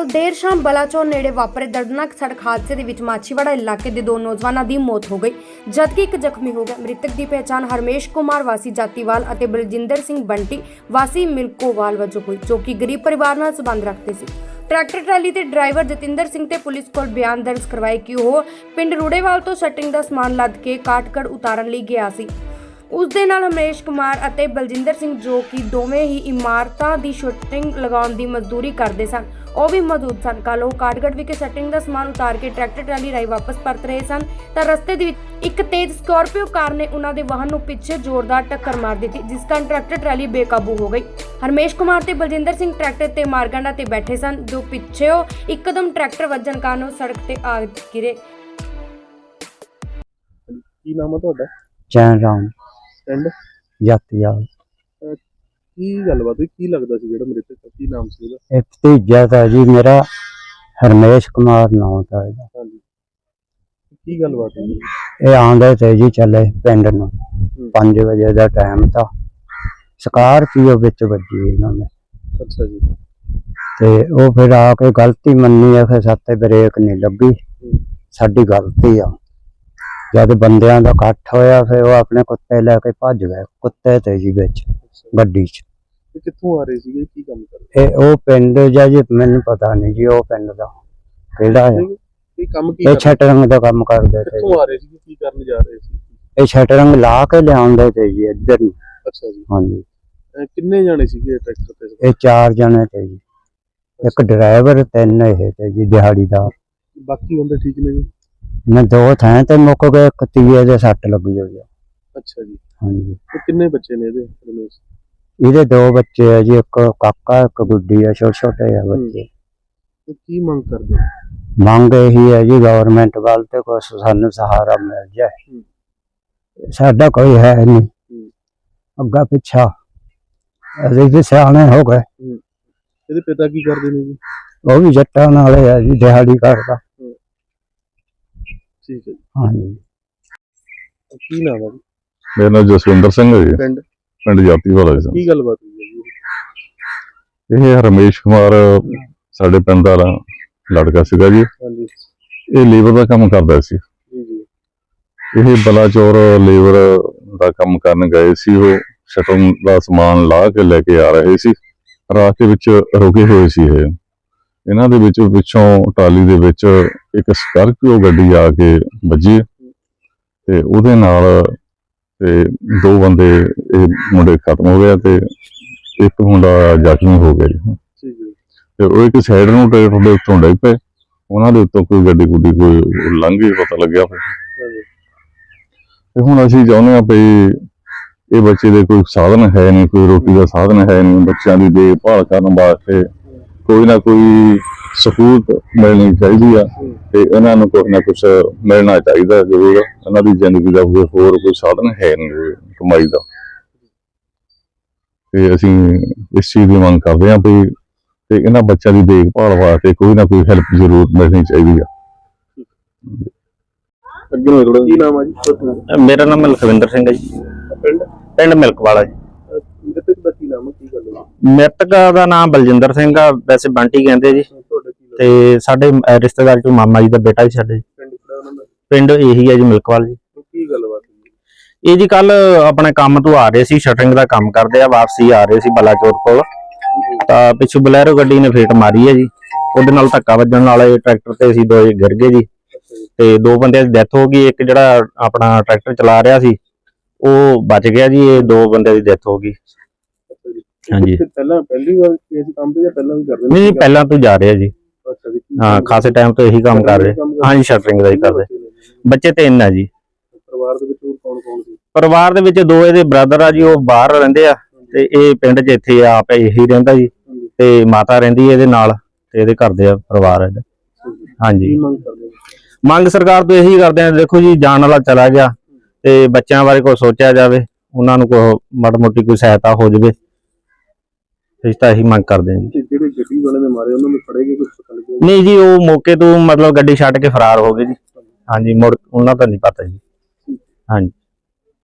ਕੱਲ ਦੇਰ ਸ਼ਾਮ ਬਲਾਚੌਰ ਨੇੜੇ ਵਾਪਰੇ ਦਰਦਨਾਕ ਸੜਕ ਹਾਦਸੇ ਦੇ ਵਿੱਚ ਮਾਛੀਵਾੜਾ ਇਲਾਕੇ ਦੇ ਦੋ ਨੌਜਵਾਨਾਂ ਦੀ ਮੌਤ ਹੋ ਗਈ, ਜਦਕਿ ਇੱਕ ਜ਼ਖਮੀ ਹੋ ਗਿਆ। ਮ੍ਰਿਤਕ ਦੀ ਪਹਿਚਾਣ ਹਰਮੇਸ਼ ਕੁਮਾਰ ਵਾਸੀ ਜਾਤੀਵਾਲ ਅਤੇ ਬਲਜਿੰਦਰ ਸਿੰਘ ਬੰਟੀ ਵਾਸੀ ਮਿਲਕੋਵਾਲ ਵਜੋਂ ਹੋਈ, ਜੋ ਕਿ ਗਰੀਬ ਪਰਿਵਾਰ ਨਾਲ ਸੰਬੰਧ ਰੱਖਦੇ ਸੀ। ਟਰੈਕਟਰ ਟਰਾਲੀ ਦੇ ਡਰਾਈਵਰ ਜਤਿੰਦਰ ਸਿੰਘ ਤੇ ਪੁਲਿਸ ਕੋਲ ਬਿਆਨ ਦਰਜ ਕਰਵਾਏ ਕਿ ਉਹ ਪਿੰਡ ਰੂੜੇਵਾਲ ਤੋਂ ਸ਼ਟਰਿੰਗ ਦਾ ਸਮਾਨ ਲੱਦ ਕੇ ਕਾਟਕੜ ਉਤਾਰਨ ਲਈ ਗਿਆ ਸੀ। ਉਸ ਦੇ ਨਾਲ ਹਮੇਸ਼ ਕੁਮਾਰ ਅਤੇ ਬਲਜਿੰਦਰ ਸਿੰਘ ਜੋ ਕਿ ਦੋਵੇਂ ਹੀ ਇਮਾਰਤਾਂ ਦੀ ਸ਼ੂਟਿੰਗ ਲਗਾਉਣ ਦੀ ਮਜ਼ਦੂਰੀ ਕਰਦੇ ਸਨ ਉਹ ਵੀ ਮੌਜੂਦ ਸਨ। ਕੱਲ੍ਹ ਉਹ ਕਾਟਗੜ ਵਿਖੇ ਸ਼ਟਰਿੰਗ ਦਾ ਸਮਾਨ ਉਤਾਰ ਕੇ ਟਰੈਕਟਰ ਟਰਾਲੀ ਰਾਹੀਂ ਵਾਪਸ ਪਰਤ ਰਹੇ ਸਨ ਤਾਂ ਰਸਤੇ ਦੇ ਵਿੱਚ ਇੱਕ ਤੇਜ਼ ਸਕਾਰਪੀਓ ਕਾਰ ਨੇ ਉਹਨਾਂ ਦੇ ਵਾਹਨ ਨੂੰ ਪਿੱਛੇ ਜ਼ੋਰਦਾਰ ਟੱਕਰ ਮਾਰ ਦਿੱਤੀ ਜਿਸ ਕਾਰਨ ਟਰੈਕਟਰ ਟਰਾਲੀ ਬੇਕਾਬੂ ਹੋ ਗਈ। ਹਰਮੇਸ਼ ਕੁਮਾਰ ਤੇ ਬਲਜਿੰਦਰ ਸਿੰਘ ਟਰੈਕਟਰ ਤੇ ਮਾਰਗੰਡਾ ਤੇ ਬੈਠੇ ਸਨ ਜੋ ਪਿੱਛੇਓ ਇੱਕਦਮ ਟਰੈਕਟਰ ਵੱਜਣ ਕਾਰਨ ਉਹ ਸੜਕ ਤੇ ਆ ਗਿਰੇ। ਕੀ ਨਾਮ ਹੈ ਤੁਹਾਡਾ? ਚੈਨ ਰਾਮ। ਪਿੰਡ? ਜਾਤੀਵਾਲ ਕੀ ਗੱਲਬਾਤ ਹੋਈ? ਕੀ ਲੱਗਦਾ ਸੀ ਜਿਹੜਾ ਮ੍ਰਿਤਕ ਦਾ? ਕੀ ਨਾਮ ਸੀ ਉਹਦਾ? ਇਹ ਭਤੀਜਾ ਤਾਂ ਜੀ ਮੇਰਾ ਹਰਮੇਸ਼ ਕੁਮਾਰ ਨਾਮ ਦਾ ਇਹਦਾ। ਹਾਂਜੀ। ਕੀ ਗੱਲਬਾਤ ਹੋਈ? ਇਹ ਆਉਂਦੇ ਤੇ ਜੀ ਚੱਲੇ ਪਿੰਡ ਨੂੰ। 5 ਵਜੇ ਦਾ ਟਾਈਮ ਤਾਂ। ਸਕਾਰਪੀਓ ਵਿੱਚ ਵੱਜੀ ਇਹਨਾਂ ਨੇ। ਅੱਛਾ ਜੀ। ਤੇ ਉਹ ਫਿਰ ਆ ਕੇ ਗਲਤੀ ਮੰਨੀ ਆ ਫਿਰ ਸਾਤੇ ਬ੍ਰੇਕ ਨਹੀਂ ਲੱਗੀ ਸਾਡੀ ਗਲਤੀ ਆ। ਜਦ ਬੰਦਿਆਂ ਦਾ ਇਕੱਠ ਹੋਇਆ ਫਿਰ ਉਹ ਆਪਣੇ ਕੁੱਤੇ ਲੈ ਕੇ ਭੱਜ ਗਏ ਕੁੱਤੇ ਤੇ ਜੀ ਵਿੱਚ। ਗੱਡੀ 'ਚ। ਇਹ ਕਿੱਥੋਂ ਆ ਰਹੇ ਸੀਗੇ? ਕੀ ਕੰਮ ਕਰ ਰਹੇ ਇਹ ਉਹ ਪਿੰਡ ਜਾਂ ਜੀ ਮੈਨੂੰ ਪਤਾ ਨਹੀਂ ਜੀ ਉਹ ਪਿੰਡ ਦਾ। ਕਿਹੜਾ ਹੈ ਇਹ ਕੰਮ ਕੀ ਇਹ ਛਟਰੰਗ ਦਾ ਕੰਮ ਕਰਦੇ ਤੇ ਕਿੱਥੋਂ ਆ ਰਹੇ ਸੀਗੇ? ਕੀ ਕਰਨ ਜਾ ਰਹੇ ਸੀ? ਇਹ ਸ਼ਟਰੰਗ ਲਾ ਕੇ ਲਿਆਉਂਦੇ ਤੇ ਜੀ ਇੱਧਰ ਨੂੰ। ਅੱਛਾ ਜੀ। ਹਾਂਜੀ। ਕਿੰਨੇ ਜਾਣੇ ਸੀਗੇ ਟਰੈਕਟਰ ਤੇ? ਇਹ ਚਾਰ ਜਣੇ ਤੇ ਜੀ। ਇੱਕ ਡਰਾਈਵਰ ਤਿੰਨ ਇਹ ਤੇ ਜੀ ਦਿਹਾੜੀਦਾਰ। ਬਾਕੀ ਬੰਦੇ ਠੀਕ ਨੇ ਜੀ? ਇਹਨਾਂ ਦੋ ਥਾਂ ਤੇ ਮੁੱਕ ਗਏ ਇੱਕ ਤੀਏ ਦੇ ਸੱਟ ਲੱਗੀ ਹੋਈ ਆ। ਅੱਛਾ ਜੀ। ਹਾਂਜੀ। ਤੇ ਕਿੰਨੇ ਬੱਚੇ ਨੇ ਇਹਦੇ ਰਮੇਸ਼? ਇਹਦੇ ਦੋ ਬੱਚੇ ਆ ਜੀ ਇੱਕ ਕਾਕਾ ਇੱਕ ਗੁੱਡੀ ਆ ਛੋਟੇ ਛੋਟੇ ਆ ਬੱਚੇ। ਤੇ ਕੀ ਮੰਗ ਕਰਦੇ ਹੋ? ਮੰਗ ਇਹੀ ਹੈ ਜੀ ਗਵਰਨਮੈਂਟ ਵੱਲ ਤੇ ਕੁਛ ਸਾਨੂੰ ਸਹਾਰਾ ਮਿਲ ਜਾਏ। ਸਾਡਾ ਕੋਈ ਹੈ ਨਹੀਂ ਅੱਗਾ ਪਿੱਛਾ। ਅਸੀਂ ਵੀ ਸਿਆਣੇ ਹੋ ਗਏ। ਇਹਦੇ ਪਿਤਾ ਕੀ ਕਰਦੇ ਨੇ ਜੀ? ਉਹ ਵੀ ਜੱਟਾਂ ਨਾਲੇ ਆ ਜੀ ਦਿਹਾੜੀ ਕਰਦਾ। ਠੀਕ ਹੈ ਜੀ। ਹਾਂਜੀ। ਕੀ ਨਾਮ ਹੈ ਜੀ? ਮੇਰਾ ਨਾਮ ਜਸਵਿੰਦਰ ਸਿੰਘ ਹੈ ਜੀ। ਪਿੰਡ? ਪਿੰਡ ਜਾਤੀ ਵਾਲਾ ਜੀ। ਕੀ ਗੱਲਬਾਤ ਹੋਈ ਹੈ ਜੀ? ਇਹ ਰਮੇਸ਼ ਕੁਮਾਰ ਸਾਡੇ ਪਿੰਡ ਦਾ ਲੜਕਾ ਸੀਗਾ ਜੀ। ਹਾਂਜੀ। ਇਹ ਲੇਬਰ ਦਾ ਕੰਮ ਕਰਦਾ ਸੀ। ਜੀ ਜੀ। ਇਹ ਬਲਾਚੌਰ ਲੇਬਰ ਦਾ ਕੰਮ ਕਰਨ ਗਏ ਸੀ। ਉਹ ਸ਼ਟਰ ਦਾ ਸਮਾਨ ਲਾ ਕੇ ਲੈ ਕੇ ਆ ਰਹੇ ਸੀ। ਰਾਸਤੇ ਵਿੱਚ ਰੁਕੇ ਹੋਏ ਸੀ ਇਹ। ਇਹਨਾਂ ਦੇ ਵਿੱਚ ਪਿੱਛੋਂ ਟਾਲੀ ਦੇ ਵਿੱਚ ਇੱਕ ਸਕਾਰਪੀਓ ਗੱਡੀ ਆ ਕੇ ਵੱਜੀ ਤੇ ਉਹਦੇ ਨਾਲ ਤੇ ਦੋ ਬੰਦੇ ਇਹ ਮੁੰਡੇ ਖਤਮ ਹੋ ਗਏ ਤੇ ਇੱਕ ਮੁੰਡਾ ਜ਼ਖਮੀ ਹੋ ਗਿਆ ਜੀ। ਤੇ ਉਹ ਇੱਕ ਸਾਈਡ ਨੂੰ ਟਰੈਕਟਰ ਦੇ ਉੱਤੋਂ ਡਿੱਗ ਪਏ। ਉਹਨਾਂ ਦੇ ਉੱਤੋਂ ਕੋਈ ਗੱਡੀ ਗੁੱਡੀ ਕੋਈ ਲੰਘ ਗਈ ਪਤਾ ਲੱਗਿਆ ਫਿਰ। ਤੇ ਹੁਣ ਅਸੀਂ ਚਾਹੁੰਦੇ ਆ ਵੀ ਇਹ ਬੱਚੇ ਦੇ ਕੋਈ ਸਾਧਨ ਹੈ ਨਹੀਂ ਕੋਈ ਰੋਟੀ ਦਾ ਸਾਧਨ ਹੈ ਨਹੀਂ ਬੱਚਿਆਂ ਦੀ ਦੇਖਭਾਲ ਕਰਨ ਵਾਸਤੇ ਕੋਈ ਨਾ ਕੋਈ ਸਹੂਲਤ ਮਿਲਣੀ ਚਾਹੀਦੀ ਆ ਤੇ ਇਹਨਾਂ ਨੂੰ ਕੁਛ ਨਾ ਕੁਛ ਮਿਲਣਾ ਚਾਹੀਦਾ ਜ਼ਰੂਰ ਇਹਨਾਂ ਦੀ ਜ਼ਿੰਦਗੀ ਦਾ ਕੋਈ ਹੋਰ ਕੋਈ ਸਾਧਨ ਹੈ ਨਹੀਂ ਕਮਾਈ ਦਾ। ਤੇ ਅਸੀਂ ਇਸ ਚੀਜ਼ ਦੀ ਮੰਗ ਕਰਦੇ ਹਾਂ ਵੀ ਤੇ ਇਹਨਾਂ ਬੱਚਿਆਂ ਦੀ ਦੇਖਭਾਲ ਵਾਸਤੇ ਕੋਈ ਨਾ ਕੋਈ ਹੈਲਪ ਜ਼ਰੂਰ ਮਿਲਣੀ ਚਾਹੀਦੀ ਆ। ਅੱਗੇ ਨੂੰ ਥੋੜਾ ਕੀ ਨਾਮ ਹੈ ਜੀ? ਮੇਰਾ ਨਾਮ ਲਖਵਿੰਦਰ ਸਿੰਘ ਹੈ ਜੀ। ਪਿੰਡ? ਪਿੰਡ ਮਿਲਕਵਾਲਾ ਜੀ ਮ੍ਰਿਤਕ ਦਾ ਕੀ ਨਾਮ ਹੈ ਕੀ ਗੱਲ ਹੈ ਮ੍ਰਿਤਕ ਦਾ ਨਾਮ ਬਲਜਿੰਦਰ ਸਿੰਘ ਆ ਵੈਸੇ ਬੰਟੀ ਕਹਿੰਦੇ ਜੀ। ਤੇ ਸਾਡੇ ਰਿਸ਼ਤੇਦਾਰ ਚੋਂ ਮਾਮਾ ਜੀ ਦਾ ਬੇਟਾ ਜੀ ਸਾਡੇ। ਪਿੰਡ ਇਹੀ ਹੈ ਜੀ ਮਿਲਕਵਾਲ ਜੀ। ਕੀ ਗੱਲਬਾਤ ਹੋਈ? ਇਹ ਜੀ ਕੱਲ ਆਪਣੇ ਕੰਮ ਤੋਂ ਆ ਰਹੇ ਸੀ ਸ਼ਟਰਿੰਗ ਦਾ ਕੰਮ ਕਰਦੇ ਆ ਵਾਪਸੀ ਆ ਰਹੇ ਸੀ ਬਲਾਚੌਰ ਕੋਲ। ਤਾਂ ਪਿੱਛੋਂ ਬਲੈਰੋ ਗੱਡੀ ਨੇ ਫੇਟ ਮਾਰੀ ਹੈ ਜੀ। ਉਹਦੇ ਨਾਲ ਧੱਕਾ ਵੱਜਣ ਨਾਲ ਇਹ ਟਰੈਕਟਰ ਤੇ ਅਸੀਂ ਦੋ ਗਿਰ ਗਏ ਜੀ। ਤੇ ਦੋ ਬੰਦਿਆਂ ਦੀ ਡੈਥ ਹੋ ਗਈ ਇੱਕ ਜਿਹੜਾ ਆਪਣਾ ਟਰੈਕਟਰ ਚਲਾ ਰਿਹਾ ਸੀ ਉਹ ਬਚ ਗਿਆ ਜੀ ਇਹ ਦੋ ਬੰਦਿਆਂ ਦੀ ਡੈਥ ਹੋ ਗਈ। ਹਾਂਜੀ। ਤੇ ਪਹਿਲਾਂ ਪਹਿਲੀ ਵਾਰ ਇਸ ਕੰਮ ਤੇ ਜਾਂ ਪਹਿਲਾਂ ਵੀ ਕਰਦੇ ਨਹੀਂ ਨਹੀਂ ਪਹਿਲਾਂ ਤੋਂ ਜਾ ਰਹੇ ਜੀ। ਅੱਛਾ ਜੀ ਕੀ ਹਾਂ ਖਾਸੇ ਟਾਈਮ ਤੋਂ ਇਹੀ ਕੰਮ ਕਰ ਰਹੇ। ਹਾਂਜੀ ਸ਼ਟਰਿੰਗ ਦਾ ਹੀ ਕਰਦੇ ਬੱਚੇ ਤਿੰਨ ਆ ਜੀ। ਪਰਿਵਾਰ ਦੇ ਵਿੱਚ ਹੋਰ ਕੌਣ ਕੌਣ ਸੀ? ਪਰਿਵਾਰ ਦੇ ਵਿੱਚ ਦੋ ਇਹਦੇ ਬ੍ਰਦਰ ਆ ਜੀ ਉਹ ਬਾਹਰ ਰਹਿੰਦੇ ਆ ਤੇ ਇਹ ਪਿੰਡ 'ਚ ਇੱਥੇ ਆਪ ਇਹੀ ਰਹਿੰਦਾ ਜੀ। ਤੇ ਮਾਤਾ ਰਹਿੰਦੀ ਇਹਦੇ ਨਾਲ ਤੇ ਇਹਦੇ ਘਰ ਦੇ ਆ ਪਰਿਵਾਰ ਇਹਦਾ। ਹਾਂਜੀ? ਮੰਗ ਸਰਕਾਰ ਤੋਂ ਇਹੀ ਕਰਦੇ ਆ ਦੇਖੋ ਜੀ ਜਾਣ ਵਾਲਾ ਚਲਾ ਗਿਆ ਤੇ ਬੱਚਿਆਂ ਬਾਰੇ ਕੋਈ ਸੋਚਿਆ ਜਾਵੇ ਉਹਨਾਂ ਨੂੰ ਕੋਈ ਮਾੜੀ ਮੋਟੀ ਕੋਈ ਸਹਾਇਤਾ ਹੋ ਜਾਵੇ। ਇਸ ਤਾਂ ਇਹੀ ਮੰਗ ਕਰਦੇ ਆ ਜੀ। ਤੇ ਜਿਹੜੇ ਗੱਡੀ ਵਾਲੇ ਨੇ ਮਾਰੇ ਉਹਨਾਂ ਨੂੰ ਫੜੇਗੇ ਕੁਝ ਪਤਾ ਲੱਗਿਆ ਨਹੀਂ ਜੀ ਉਹ ਮੌਕੇ ਤੋਂ ਮਤਲਬ ਗੱਡੀ ਛੱਡ ਕੇ ਫਰਾਰ ਹੋ ਗਏ ਜੀ। ਹਾਂਜੀ ਮੁੜ ਉਹਨਾਂ ਦਾ ਨਹੀਂ ਪਤਾ ਜੀ। ਹਾਂਜੀ।